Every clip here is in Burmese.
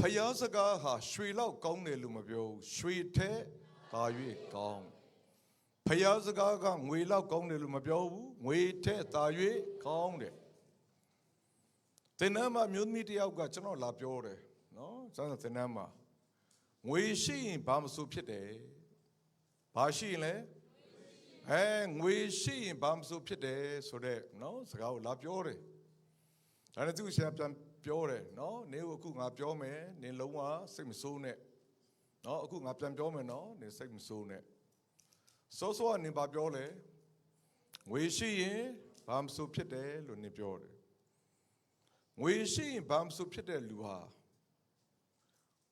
ဖယားစကားဟာရွှေလောက်ကောင်းတယ်လို့မပြောဘူးရွှေထဲသာ၍ကောင်းဖယားစကားကငွေလောက်ကောင်းတယ်လို့မပြောဘူးငွေထဲသာ၍ကောင်းတယ်တင်နမ်းမှာမြို့သမီးတစ်ယောက်ကကျွန်တော်လာပြောတယ်နော်စမ်းစမ်းတင်နမ်းမှာငွေရှိရင်ဘာမဆိုဖြစ်တယ်ဘာရှိရင်လဲအဲငွေရှိရင်ဘာမဆိုဖြစ်တယ်ဆိုတော့နော်စကားကိုလာပြောတယ် ဒါနဲ့သူဆရာပြန်ပြောတယ်နော်နင်းကိုအခုငါပြောမယ်နင်းလုံးဝစိတ်မဆိုးနဲ့နော်အခုငါပြန်ပြောမယ်နော်နင်းစိတ်မဆိုးနဲ့စောစောကနင်းဘာပြောလဲငွေရှိရင်ဘာမဆိုးဖြစ်တယ်လို့နင်းပြောတယ်ငွေရှိရင်ဘာမဆိုးဖြစ်တဲ့လူဟာ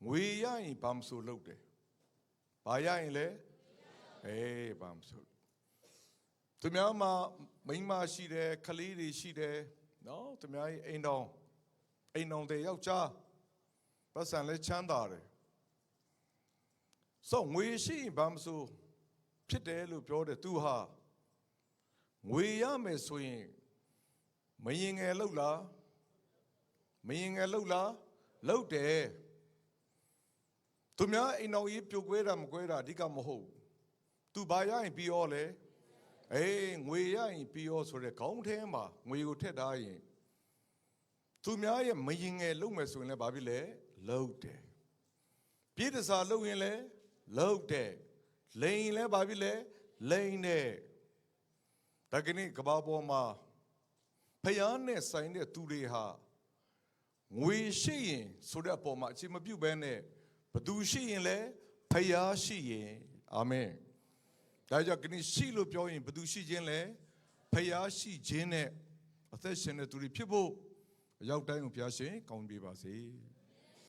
ငွေရရင်ဘာမဆိုးလုပ်တယ်ဘာရရင်လဲအေးဘာမဆိုးသူများမှာမိန်းမရှိတယ်ခလေးတွေရှိတယ် နော်သူများရဲ့အိမ်တော်အိမ်တော်တွေယောက်ျားပတ်စံလဲချမ်းသာတယ်ဆိုငွေရှိရင်ဘာမဆိုဖြစ်တယ်လို့ပြောတယ်သူဟာငွေရမယ်ဆိုရင်မရင်ငယ်လောက်လားမရင်ငယ်လောက်လားလောက်တယ်သူများအိမ်တော်ကြီးပြိုကွဲတာမကွဲတာအဓိကမဟုတ်ဘူးသူဘာရရင်ပြီးရောလဲ အေးငွေရရင်ပြီးရောဆိုတဲ့ခေါင်းထဲမှာငွေကိုထည့်ထားရင်သူများရဲ့မရင်ငယ်လုံးမယ်ဆိုရင်လည်းဘာဖြစ်လဲလုံးတယ်ပြည့်တစားလုံးရင်လည်းလုံးတယ်လိန်ရင်လည်းဘာဖြစ်လဲလိန်တယ်ဒါကနေ့ကဘာပေါ်မှာဖယားနဲ့ဆိုင်တဲ့သူတွေဟာငွေရှိရင်ဆိုတဲ့အပေါ်မှာအချိန်မပြုတ်ဘဲနဲ့ဘသူရှိရင်လဲဖယားရှိရင်အာမင် ဒါကြောင့်ခဏရှိလို့ပြောရင်ဘယ်သူရှိခြင်းလဲဖျားရှိခြင်းနဲ့အသက်ရှင်တဲ့သူတွေဖြစ်ဖို့အရောက်တိုင်းကိုဖျားရှင်ကောင်းပေးပါစေ။